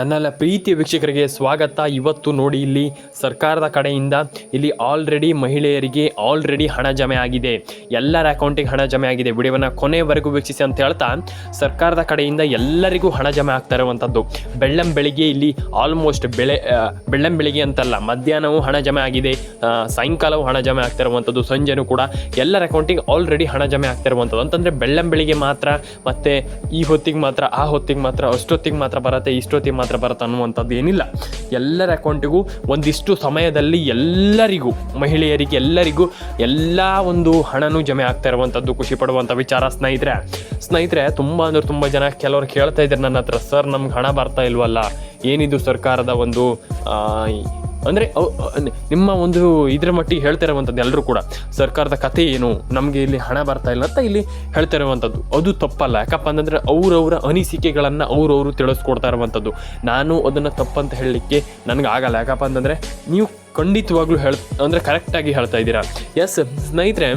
ನನ್ನೆಲ್ಲ ಪ್ರೀತಿ ವೀಕ್ಷಕರಿಗೆ ಸ್ವಾಗತ. ಇವತ್ತು ನೋಡಿ ಇಲ್ಲಿ ಸರ್ಕಾರದ ಕಡೆಯಿಂದ ಇಲ್ಲಿ ಆಲ್ರೆಡಿ ಮಹಿಳೆಯರಿಗೆ ಆಲ್ರೆಡಿ ಹಣ ಜಮೆ ಆಗಿದೆ. ಎಲ್ಲರ ಅಕೌಂಟಿಗೆ ಹಣ ಜಮೆ ಆಗಿದೆ. ವಿಡಿಯೋವನ್ನು ಕೊನೆವರೆಗೂ ವೀಕ್ಷಿಸಿ ಅಂತ ಹೇಳ್ತಾ, ಸರ್ಕಾರದ ಕಡೆಯಿಂದ ಎಲ್ಲರಿಗೂ ಹಣ ಜಮೆ ಆಗ್ತಾ ಇರುವಂಥದ್ದು ಬೆಳ್ಳಂ ಬೆಳಿಗ್ಗೆ ಇಲ್ಲಿ ಆಲ್ಮೋಸ್ಟ್ ಬೆಳೆ ಬೆಳ್ಳಂ ಬೆಳಿಗ್ಗೆ ಅಂತಲ್ಲ, ಮಧ್ಯಾಹ್ನವೂ ಹಣ ಜಮೆ ಆಗಿದೆ. ಸಾಯಂಕಾಲವೂ ಹಣ ಜಮೆ ಆಗ್ತಾ ಇರುವಂಥದ್ದು ಸಂಜೆನೂ ಕೂಡ ಎಲ್ಲರ ಅಕೌಂಟಿಗೆ ಆಲ್ರೆಡಿ ಹಣ ಜಮೆ ಆಗ್ತಾ ಇರುವಂಥದ್ದು ಅಂತಂದರೆ ಬೆಳ್ಳಂ ಬೆಳಿಗ್ಗೆ ಮಾತ್ರ, ಮತ್ತು ಈ ಹೊತ್ತಿಗೆ ಮಾತ್ರ, ಆ ಹೊತ್ತಿಗೆ ಮಾತ್ರ, ಅಷ್ಟೊತ್ತಿಗೆ ಮಾತ್ರ ಬರುತ್ತೆ, ಇಷ್ಟೊತ್ತಿಗೆ ಮಾತ್ರ ಬರುತ್ತೆ ಅನ್ನುವಂಥದ್ದು ಏನಿಲ್ಲ. ಎಲ್ಲರ ಅಕೌಂಟಿಗೂ ಒಂದಿಷ್ಟು ಸಮಯದಲ್ಲಿ ಎಲ್ಲರಿಗೂ, ಮಹಿಳೆಯರಿಗೆ ಎಲ್ಲರಿಗೂ ಎಲ್ಲ ಒಂದು ಹಣನೂ ಜಮೆ ಆಗ್ತಾ ಇರುವಂಥದ್ದು ಖುಷಿ ಪಡುವಂಥ ವಿಚಾರ ಸ್ನೇಹಿತರೆ. ಸ್ನೇಹಿತರೆ, ತುಂಬ ಅಂದ್ರೆ ತುಂಬ ಜನ ಕೆಲವರು ಕೇಳ್ತಾ ಇದ್ದಾರೆ ನನ್ನ ಹತ್ರ, ಸರ್, ನಮ್ಗೆ ಹಣ ಬರ್ತಾ ಇಲ್ವಲ್ಲ? ಏನಿದು ಸರ್ಕಾರದ ಒಂದು ಅಂದರೆ ನಿಮ್ಮ ಒಂದು ಇದ್ರ ಮಟ್ಟಿಗೆ ಹೇಳ್ತಾ ಇರುವಂಥದ್ದು ಎಲ್ಲರೂ ಕೂಡ, ಸರ್ಕಾರದ ಕಥೆ ಏನು, ನಮಗೆ ಇಲ್ಲಿ ಹಣ ಬರ್ತಾ ಇಲ್ಲ ಅಂತ ಇಲ್ಲಿ ಹೇಳ್ತಾ ಇರುವಂಥದ್ದು ಅದು ತಪ್ಪಲ್ಲ. ಯಾಕಪ್ಪ ಅಂತಂದರೆ ಅವ್ರವ್ರ ಅನಿಸಿಕೆಗಳನ್ನು ಅವ್ರವರು ತಿಳಿಸ್ಕೊಡ್ತಾ ಇರುವಂಥದ್ದು. ನಾನು ಅದನ್ನು ತಪ್ಪಂತ ಹೇಳಲಿಕ್ಕೆ ನನಗೆ ಆಗಲ್ಲ ಯಾಕಪ್ಪ ಅಂತಂದರೆ, ನೀವು ಖಂಡಿತವಾಗ್ಲೂ ಹೇಳ್, ಅಂದರೆ ಕರೆಕ್ಟಾಗಿ ಹೇಳ್ತಾ ಇದ್ದೀರಾ. ಎಸ್ ಸ್ನೇಹಿತರೆ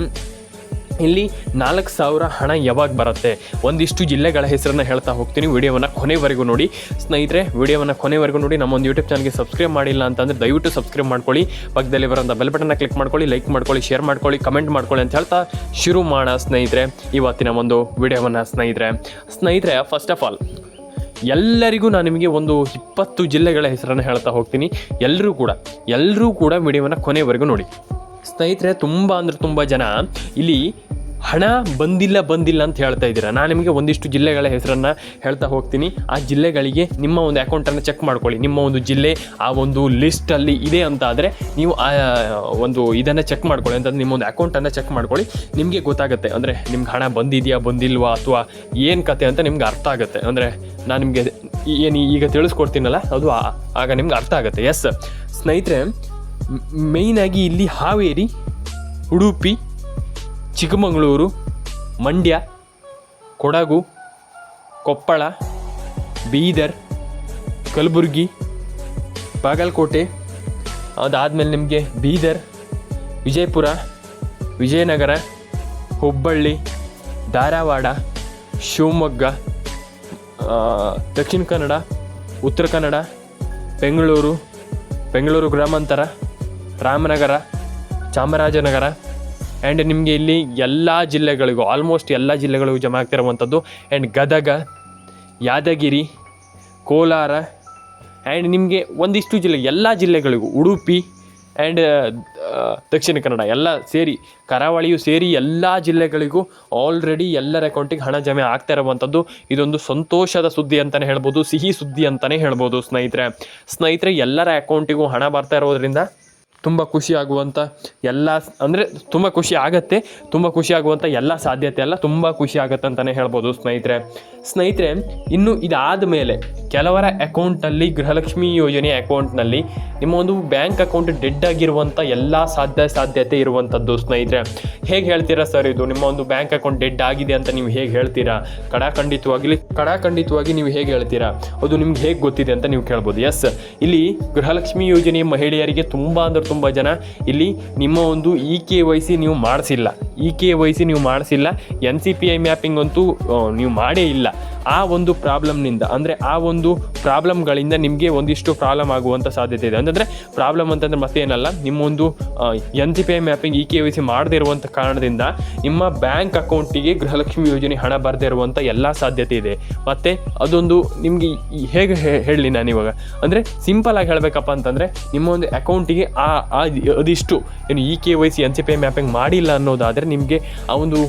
ಇಲ್ಲಿ ನಾಲ್ಕು ಸಾವಿರ ಹಣ ಯಾವಾಗ ಬರುತ್ತೆ? ಒಂದಿಷ್ಟು ಜಿಲ್ಲೆಗಳ ಹೆಸರನ್ನು ಹೇಳ್ತಾ ಹೋಗ್ತೀನಿ. ವಿಡಿಯೋವನ್ನು ಕೊನೆವರೆಗೂ ನೋಡಿ. ಸ್ನೇಹಿತರೆ, ವಿಡಿಯೋವನ್ನು ಕೊನೆವರೆಗೂ ನೋಡಿ. ನಮ್ಮ ಒಂದು ಯೂಟ್ಯೂಬ್ ಚಾನಲ್ಗೆ ಸಬ್ಸ್ಕ್ರೈಬ್ ಮಾಡಿಲ್ಲ ಅಂತಂದರೆ ದಯವಿಟ್ಟು ಸಬ್ಸ್ಕ್ರೈಬ್ ಮಾಡ್ಕೊಳ್ಳಿ. ಪಕ್ಕದಲ್ಲಿ ಬರೋಂಥ ಬೆಲ್ ಬಟನ್ನ ಕ್ಲಿಕ್ ಮಾಡ್ಕೊಳ್ಳಿ ಲೈಕ್ ಮಾಡ್ಕೊಳ್ಳಿ ಶೇರ್ ಮಾಡ್ಕೊಳ್ಳಿ ಕಮೆಂಟ್ ಮಾಡ್ಕೊಳ್ಳಿ ಅಂತ ಹೇಳ್ತಾ ಶುರು ಮಾಡೋಣ ಸ್ನೇಹಿತರೆ. ಇವತ್ತಿನ ಒಂದು ವಿಡಿಯೋವನ್ನು ಸ್ನೇಹಿತರೆ. ಸ್ನೇಹಿತರೆ ಫಸ್ಟ್ ಆಫ್ ಆಲ್ ಎಲ್ಲರಿಗೂ ನಾನು ನಿಮಗೆ ಒಂದು ಇಪ್ಪತ್ತು ಜಿಲ್ಲೆಗಳ ಹೆಸರನ್ನು ಹೇಳ್ತಾ ಹೋಗ್ತೀನಿ. ಎಲ್ಲರೂ ಕೂಡ ಎಲ್ಲರೂ ಕೂಡ ವಿಡಿಯೋವನ್ನು ಕೊನೆವರೆಗೂ ನೋಡಿ. ಸ್ನೇಹಿತರೆ, ತುಂಬ ಅಂದರೆ ತುಂಬ ಜನ ಇಲ್ಲಿ ಹಣ ಬಂದಿಲ್ಲ ಬಂದಿಲ್ಲ ಅಂತ ಹೇಳ್ತಾ ಇದ್ದೀರಾ? ನಾನು ನಿಮಗೆ ಒಂದಿಷ್ಟು ಜಿಲ್ಲೆಗಳ ಹೆಸರನ್ನು ಹೇಳ್ತಾ ಹೋಗ್ತೀನಿ. ಆ ಜಿಲ್ಲೆಗಳಿಗೆ ನಿಮ್ಮ ಒಂದು ಅಕೌಂಟನ್ನು ಚೆಕ್ ಮಾಡ್ಕೊಳ್ಳಿ. ನಿಮ್ಮ ಒಂದು ಜಿಲ್ಲೆ, ಆ ಒಂದು ಲಿಸ್ಟಲ್ಲಿ ಇದೆ ಅಂತ ಆದರೆ ನೀವು, ಆ, ಒಂದು ಇದನ್ನು ಚೆಕ್ ಮಾಡ್ಕೊಳ್ಳಿ. ಅಂತಂದ್ರೆ ನಿಮ್ಮ ಒಂದು ಅಕೌಂಟನ್ನು ಚೆಕ್ ಮಾಡ್ಕೊಳ್ಳಿ. ನಿಮಗೆ ಗೊತ್ತಾಗುತ್ತೆ. ಅಂದರೆ ನಿಮ್ಗೆ ಹಣ ಬಂದಿದೆಯಾ, ಬಂದಿಲ್ವಾ, ಅಥವಾ ಏನು ಕತೆ ಅಂತ ನಿಮ್ಗೆ ಅರ್ಥ ಆಗುತ್ತೆ. ಅಂದರೆ ನಾನು ನಿಮಗೆ ಏನು ಈಗ ತಿಳಿಸ್ಕೊಡ್ತೀನಲ್ಲ, ಅದು ಆಗ ನಿಮ್ಗೆ ಅರ್ಥ ಆಗುತ್ತೆ. ಎಸ್ ಸ್ನೇಹಿತರೆ ಮೇಯ್ನಾಗಿ ಇಲ್ಲಿ ಹಾವೇರಿ, ಉಡುಪಿ, ಚಿಕ್ಕಮಗಳೂರು, ಮಂಡ್ಯ, ಕೊಡಗು, ಕೊಪ್ಪಳ, ಬೀದರ್, ಕಲಬುರಗಿ, ಬಾಗಲಕೋಟೆ, ಅದಾದಮೇಲೆ ನಿಮಗೆ ಬೀದರ್, ವಿಜಯಪುರ, ವಿಜಯನಗರ, ಹುಬ್ಬಳ್ಳಿ, ಧಾರವಾಡ, ಶಿವಮೊಗ್ಗ ದಕ್ಷಿಣ ಕನ್ನಡ, ಉತ್ತರ ಕನ್ನಡ, ಬೆಂಗಳೂರು ಬೆಂಗಳೂರು ಗ್ರಾಮಾಂತರ. ರಾಮನಗರ, ಚಾಮರಾಜನಗರ ಆ್ಯಂಡ್ ನಿಮಗೆ ಇಲ್ಲಿ ಎಲ್ಲ ಜಿಲ್ಲೆಗಳಿಗೂ ಆಲ್ಮೋಸ್ಟ್ ಎಲ್ಲ ಜಿಲ್ಲೆಗಳಿಗೂ ಜಮಾ ಆಗ್ತಿರುವಂಥದ್ದು ಆ್ಯಂಡ್ ಗದಗ, ಯಾದಗಿರಿ, ಕೋಲಾರ ಆ್ಯಂಡ್ ನಿಮಗೆ ಒಂದಿಷ್ಟು ಜಿಲ್ಲೆ, ಎಲ್ಲ ಜಿಲ್ಲೆಗಳಿಗೂ, ಉಡುಪಿ ಆ್ಯಂಡ್ ದಕ್ಷಿಣ ಕನ್ನಡ ಎಲ್ಲ ಸೇರಿ, ಕರಾವಳಿಯು ಸೇರಿ ಎಲ್ಲ ಜಿಲ್ಲೆಗಳಿಗೂ ಆಲ್ರೆಡಿ ಎಲ್ಲರ ಅಕೌಂಟಿಗೆ ಹಣ ಜಮೆ ಆಗ್ತಾ ಇರುವಂಥದ್ದು. ಇದೊಂದು ಸಂತೋಷದ ಸುದ್ದಿ ಅಂತಲೇ ಹೇಳ್ಬೋದು, ಸಿಹಿ ಸುದ್ದಿ ಅಂತಲೇ ಹೇಳ್ಬೋದು ಸ್ನೇಹಿತರೆ. ಸ್ನೇಹಿತರೆ, ಎಲ್ಲರ ಅಕೌಂಟಿಗೂ ಹಣ ಬರ್ತಾ ಇರೋದ್ರಿಂದ ತುಂಬ ಖುಷಿ ಆಗುವಂಥ ಎಲ್ಲ ಅಂದರೆ ತುಂಬ ಖುಷಿ ಆಗುತ್ತೆ, ತುಂಬ ಖುಷಿ ಆಗುವಂಥ ಎಲ್ಲ ಸಾಧ್ಯತೆ ಎಲ್ಲ ತುಂಬ ಖುಷಿ ಆಗುತ್ತೆ ಅಂತಲೇ ಹೇಳ್ಬೋದು ಸ್ನೇಹಿತರೆ. ಸ್ನೇಹಿತರೆ, ಇನ್ನು ಇದಾದ ಮೇಲೆ ಕೆಲವರ ಅಕೌಂಟಲ್ಲಿ ಗೃಹಲಕ್ಷ್ಮಿ ಯೋಜನೆ ಅಕೌಂಟ್ನಲ್ಲಿ ನಿಮ್ಮ ಒಂದು ಬ್ಯಾಂಕ್ ಅಕೌಂಟ್ ಡೆಡ್ ಆಗಿರುವಂಥ ಎಲ್ಲ ಸಾಧ್ಯ ಸಾಧ್ಯತೆ ಇರುವಂಥದ್ದು ಸ್ನೇಹಿತರೆ. ಹೇಗೆ ಹೇಳ್ತೀರಾ ಸರ್ ಇದು? ನಿಮ್ಮ ಒಂದು ಬ್ಯಾಂಕ್ ಅಕೌಂಟ್ ಡೆಡ್ ಆಗಿದೆ ಅಂತ ನೀವು ಹೇಗೆ ಹೇಳ್ತೀರಾ? ಕಡಾಖಂಡಿತವಾಗಿ ಕಡಾಖಂಡಿತವಾಗಿ ನೀವು ಹೇಗೆ ಹೇಳ್ತೀರಾ? ಅದು ನಿಮ್ಗೆ ಹೇಗೆ ಗೊತ್ತಿದೆ ಅಂತ ನೀವು ಕೇಳ್ಬೋದು. ಎಸ್ ಇಲ್ಲಿ ಗೃಹಲಕ್ಷ್ಮಿ ಯೋಜನೆ ಮಹಿಳೆಯರಿಗೆ ತುಂಬ ಅಂದ್ರೆ ತುಂಬ ಜನ ಇಲ್ಲಿ ನಿಮ್ಮ ಒಂದು ಇ ಕೆ ವೈ ಸಿ ನೀವು ಮಾಡಿಸಿಲ್ಲ. ಇ ಕೆ ವೈ ಸಿ ನೀವು ಮಾಡಿಸಿಲ್ಲ. N C P I mapping ಅಂತೂ ನೀವು ಮಾಡೇ ಇಲ್ಲ. ಆ ಒಂದು ಪ್ರಾಬ್ಲಮ್ನಿಂದ, ಅಂದರೆ ಆ ಒಂದು ಪ್ರಾಬ್ಲಮ್ಗಳಿಂದ ನಿಮಗೆ ಒಂದಿಷ್ಟು ಪ್ರಾಬ್ಲಮ್ ಆಗುವಂಥ ಸಾಧ್ಯತೆ ಇದೆ. ಅಂತಂದರೆ, ಪ್ರಾಬ್ಲಮ್ ಅಂತಂದರೆ ಮತ್ತೇನಲ್ಲ ನಿಮ್ಮೊಂದು N G P I mapping E K Y C ಮಾಡದೇ ಇರುವಂಥ ಕಾರಣದಿಂದ ನಿಮ್ಮ ಬ್ಯಾಂಕ್ ಅಕೌಂಟಿಗೆ ಗೃಹಲಕ್ಷ್ಮಿ ಯೋಜನೆ ಹಣ ಬರದೇ ಇರುವಂಥ ಎಲ್ಲ ಸಾಧ್ಯತೆ ಇದೆ. ಮತ್ತು ಅದೊಂದು ನಿಮಗೆ ಹೇಗೆ ಹೇಳಲಿ ನಾನು ಇವಾಗ? ಅಂದರೆ ಸಿಂಪಲ್ ಆಗಿ ಹೇಳಬೇಕಪ್ಪ ಅಂತಂದರೆ ನಿಮ್ಮ ಒಂದು ಅಕೌಂಟಿಗೆ ಆ ಅದಿಷ್ಟು ಏನು E K Y C N C P I mapping ಮಾಡಿಲ್ಲ ಅನ್ನೋದಾದರೆ ನಿಮಗೆ ಆ ಒಂದು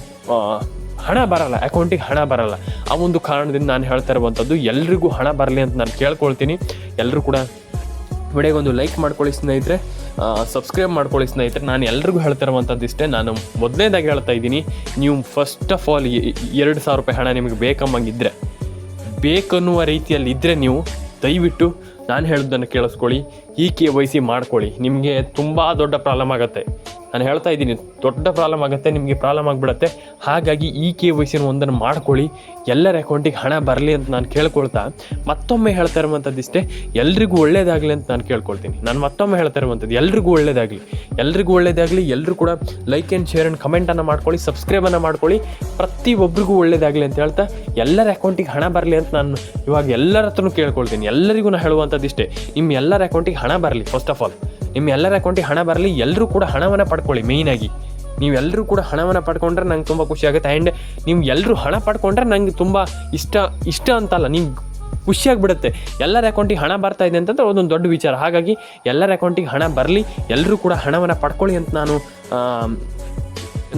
ಹಣ ಬರಲ್ಲ ಅಕೌಂಟಿಗೆ ಹಣ ಬರಲ್ಲ. ಆ ಒಂದು ಕಾರಣದಿಂದ ನಾನು ಹೇಳ್ತಾ ಇರುವಂಥದ್ದು, ಎಲ್ರಿಗೂ ಹಣ ಬರಲಿ ಅಂತ ನಾನು ಕೇಳ್ಕೊಳ್ತೀನಿ. ಎಲ್ಲರೂ ಕೂಡ ವಿಡಿಯೋಗೊಂದು ಲೈಕ್ ಮಾಡ್ಕೊಳ್ಳಿ ಸ್ನೇಹಿತರೆ. ಸಬ್ಸ್ಕ್ರೈಬ್ ಮಾಡ್ಕೊಳ್ಳಿ ಸ್ನೇಹಿತರೆ. ನಾನು ಎಲ್ರಿಗೂ ಹೇಳ್ತಾ ಇರುವಂಥದ್ದು ಇಷ್ಟೇ. ನಾನು ಮೊದಲನೇದಾಗಿ ಹೇಳ್ತಾ ಇದ್ದೀನಿ, ನೀವು ಫಸ್ಟ್ ಆಫ್ ಆಲ್ ಎರಡು ಸಾವಿರ ರೂಪಾಯಿ ಹಣ ನಿಮಗೆ ಬೇಕಮ್ಮಂಗಿದ್ರೆ ಬೇಕನ್ನುವ ರೀತಿಯಲ್ಲಿ ಇದ್ದರೆ ನೀವು ದಯವಿಟ್ಟು ನಾನು ಹೇಳೋದನ್ನು ಕೇಳಿಸ್ಕೊಳ್ಳಿ, ಈ ಕೆ ವೈ ಸಿ ಮಾಡ್ಕೊಳ್ಳಿ. ನಿಮಗೆ ತುಂಬ ದೊಡ್ಡ ಪ್ರಾಬ್ಲಮ್ ಆಗುತ್ತೆ. ನಾನು ಹೇಳ್ತಾ ಇದ್ದೀನಿ, ದೊಡ್ಡ ಪ್ರಾಬ್ಲಮ್ ಆಗುತ್ತೆ, ನಿಮಗೆ ಪ್ರಾಬ್ಲಮ್ ಆಗಿಬಿಡುತ್ತೆ. ಹಾಗಾಗಿ ಈ ಕೆ ವೈ ಒಂದನ್ನು ಮಾಡ್ಕೊಳ್ಳಿ. ಎಲ್ಲರ ಅಕೌಂಟಿಗೆ ಹಣ ಬರಲಿ ಅಂತ ನಾನು ಕೇಳ್ಕೊಳ್ತಾ, ಮತ್ತೊಮ್ಮೆ ಹೇಳ್ತಾ ಇರುವಂಥದ್ದು ಇಷ್ಟೇ, ಎಲ್ರಿಗೂ ಒಳ್ಳೇದಾಗಲಿ ಅಂತ ನಾನು ಕೇಳ್ಕೊಳ್ತೀನಿ. ನಾನು ಮತ್ತೊಮ್ಮೆ ಹೇಳ್ತಾ ಇರುವಂಥದ್ದು ಎಲ್ರಿಗೂ ಒಳ್ಳೇದಾಗಲಿ. ಎಲ್ರಿಗೂ ಒಳ್ಳೇದಾಗಲಿ ಎಲ್ಲರೂ ಕೂಡ ಲೈಕ್ ಆ್ಯಂಡ್ ಶೇರ್ ಆ್ಯಂಡ್ ಕಮೆಂಟನ್ನು ಮಾಡ್ಕೊಳ್ಳಿ ಸಬ್ಸ್ಕ್ರೈಬನ್ನು ಮಾಡ್ಕೊಳ್ಳಿ. ಪ್ರತಿಯೊಬ್ಬರಿಗೂ ಒಳ್ಳೇದಾಗಲಿ ಅಂತ ಹೇಳ್ತಾ, ಎಲ್ಲರ ಅಕೌಂಟಿಗೆ ಹಣ ಬರಲಿ ಅಂತ ನಾನು ಇವಾಗ ಎಲ್ಲರ ಹತ್ರನೂ ಕೇಳ್ಕೊಳ್ತೀನಿ. ಎಲ್ಲರಿಗೂ ನಾನು ಹೇಳುವಂಥದ್ದು ಇಷ್ಟೇ ನಿಮ್ಮ ಎಲ್ಲರ ಅಕೌಂಟಿಗೆ ಹಣ ಬರಲಿ ಫಸ್ಟ್ ಆಫ್ ಆಲ್ ನಿಮ್ಮ ಎಲ್ಲರ ಅಕೌಂಟಿಗೆ ಹಣ ಬರಲಿ ಎಲ್ಲರೂ ಕೂಡ ಹಣವನ್ನು ಪಡ್ಕೊಳ್ಳಿ ಮೇಯ್ನಾಗಿ ನೀವೆಲ್ಲರೂ ಕೂಡ ಹಣವನ್ನು ಪಡ್ಕೊಂಡ್ರೆ ನಂಗೆ ತುಂಬ ಖುಷಿ ಆಗುತ್ತೆ. ಆ್ಯಂಡ್ ನೀವು ಎಲ್ಲರೂ ಹಣ ಪಡ್ಕೊಂಡ್ರೆ ನಂಗೆ ತುಂಬ ಇಷ್ಟ ಇಷ್ಟ ಅಂತಲ್ಲ ನೀವು ಖುಷಿಯಾಗ್ಬಿಡುತ್ತೆ ಎಲ್ಲರ ಅಕೌಂಟಿಗೆ ಹಣ ಬರ್ತಾ ಇದೆ ಅಂತಂದ್ರೆ ಅದೊಂದು ದೊಡ್ಡ ವಿಚಾರ. ಹಾಗಾಗಿ ಎಲ್ಲರ ಅಕೌಂಟಿಗೆ ಹಣ ಬರಲಿ ಎಲ್ಲರೂ ಕೂಡ ಹಣವನ್ನು ಪಡ್ಕೊಳ್ಳಿ ಅಂತ ನಾನು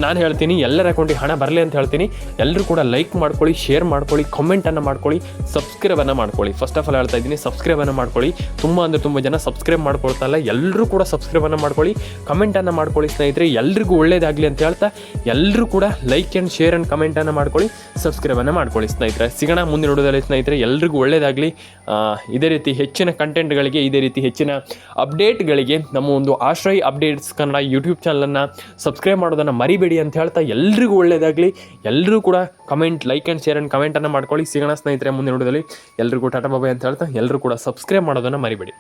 ನಾನು ಹೇಳ್ತೀನಿ, ಎಲ್ಲರ ಅಕೌಂಟಿಗೆ ಹಣ ಬರಲಿ ಅಂತ ಹೇಳ್ತೀನಿ. ಎಲ್ಲರೂ ಕೂಡ ಲೈಕ್ ಮಾಡ್ಕೊಳ್ಳಿ ಶೇರ್ ಮಾಡ್ಕೊಳ್ಳಿ ಕಮೆಂಟನ್ನು ಮಾಡ್ಕೊಳ್ಳಿ ಸಬ್ಸ್ಕ್ರೈಬನ್ನು ಮಾಡ್ಕೊಳ್ಳಿ. ಫಸ್ಟ್ ಆಫ್ ಆಲ್ ಹೇಳ್ತಾ ಇದ್ದೀನಿ ಸಬ್ಸ್ಕ್ರೈಬನ್ನು ಮಾಡ್ಕೊಳ್ಳಿ. ತುಂಬ ಅಂದರೆ ತುಂಬ ಜನ ಸಬ್ಸ್ಕ್ರೈಬ್ ಮಾಡ್ಕೊಳ್ತಾ ಇಲ್ಲ ಎಲ್ಲರೂ ಕೂಡ ಸಬ್ಸ್ಕ್ರೈಬನ್ನು ಮಾಡ್ಕೊಳ್ಳಿ ಕಮೆಂಟನ್ನು ಮಾಡ್ಕೊಳ್ಳಿ ಸ್ನೇಹಿತರೆ. ಎಲ್ರಿಗೂ ಒಳ್ಳೇದಾಗಲಿ ಅಂತ ಹೇಳ್ತಾ ಎಲ್ಲರೂ ಕೂಡ ಲೈಕ್ ಆ್ಯಂಡ್ ಶೇರ್ ಆ್ಯಂಡ್ ಕಮೆಂಟನ್ನು ಮಾಡ್ಕೊಳ್ಳಿ ಸಬ್ಸ್ಕ್ರೈಬನ್ನು ಮಾಡ್ಕೊಳ್ಳಿ ಸ್ನೇಹಿತರೆ. ಸಿಗೋಣ ಮುಂದಿನ ನೋಡೋದಲ್ಲಿ ಸ್ನೇಹಿತರೆ, ಎಲ್ರಿಗೂ ಒಳ್ಳೇದಾಗಲಿ. ಇದೇ ರೀತಿ ಹೆಚ್ಚಿನ ಕಂಟೆಂಟ್ಗಳಿಗೆ ಇದೇ ರೀತಿ ಹೆಚ್ಚಿನ ಅಪ್ಡೇಟ್ಗಳಿಗೆ ನಮ್ಮ ಒಂದು ಆಶ್ರಯ ಅಪ್ಡೇಟ್ಸ್ ಕನ್ನಡ ಯೂಟ್ಯೂಬ್ ಚಾನಲನ್ನು ಸಬ್ಸ್ಕ್ರೈಬ್ ಮಾಡೋದನ್ನು ಮರಿಬೇಡಿ. ಅಂತ ಹೇಳ್ತಾ ಎಲ್ರಿಗೂ ಒಳ್ಳೆಯದಾಗಲಿ ಎಲ್ಲರೂ ಕೂಡ comment like and share and ಕಮೆಂಟನ್ನು ಮಾಡ್ಕೊಳ್ಳಿ. ಸಿಗೋಣ ಸ್ನೇಹಿತರೆ, ಮುಂದಿನ ನೋಡೋದಲ್ಲಿ ಎಲ್ರಿಗೂ ಟಾಟಾ ಬಾಬಾಯ್ ಅಂತ ಹೇಳ್ತಾ ಎಲ್ಲರೂ ಕೂಡ ಸಬ್ಸ್ಕ್ರೈಬ್ ಮಾಡೋದನ್ನು ಮರಿಬೇಡಿ.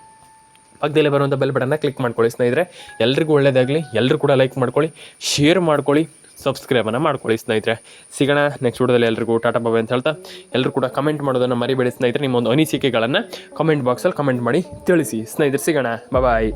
ಪಕ್ಕದಲ್ಲಿ ಬರುವಂಥ ಬೆಲ್ ಬಟನ್ನ ಕ್ಲಿಕ್ ಮಾಡ್ಕೊಳ್ಳಿ ಸ್ನೇಹಿತರೆ. ಎಲ್ರಿಗೂ ಒಳ್ಳೇದಾಗಲಿ. ಎಲ್ಲರೂ ಕೂಡ ಲೈಕ್ ಮಾಡ್ಕೊಳ್ಳಿ. ಶೇರ್ ಮಾಡ್ಕೊಳ್ಳಿ. ಸಬ್ಸ್ಕ್ರೈಬನ್ನು ಮಾಡ್ಕೊಳ್ಳಿ ಸ್ನೇಹಿತರೆ. ಸಿಗೋಣ ನೆಕ್ಸ್ಟ್ ವಿಡಿಯೋದಲ್ಲಿ ಎಲ್ರಿಗೂ ಟಾಟಾ ಬಾಬಾಯ್ ಅಂತ ಹೇಳ್ತಾ ಎಲ್ಲರೂ ಕೂಡ ಕಮೆಂಟ್ ಮಾಡೋದನ್ನು ಮರಿಬೇಡಿ ಸ್ನೇಹಿತರೆ. ನಿಮ್ಮ ಒಂದು ಅನಿಸಿಕೆಗಳನ್ನು ಕಮೆಂಟ್ ಬಾಕ್ಸಲ್ಲಿ ಕಮೆಂಟ್ ಮಾಡಿ ತಿಳಿಸಿ. ಸ್ನೇಹಿತರೆ, ಸಿಗೋಣ. ಬಾಯ್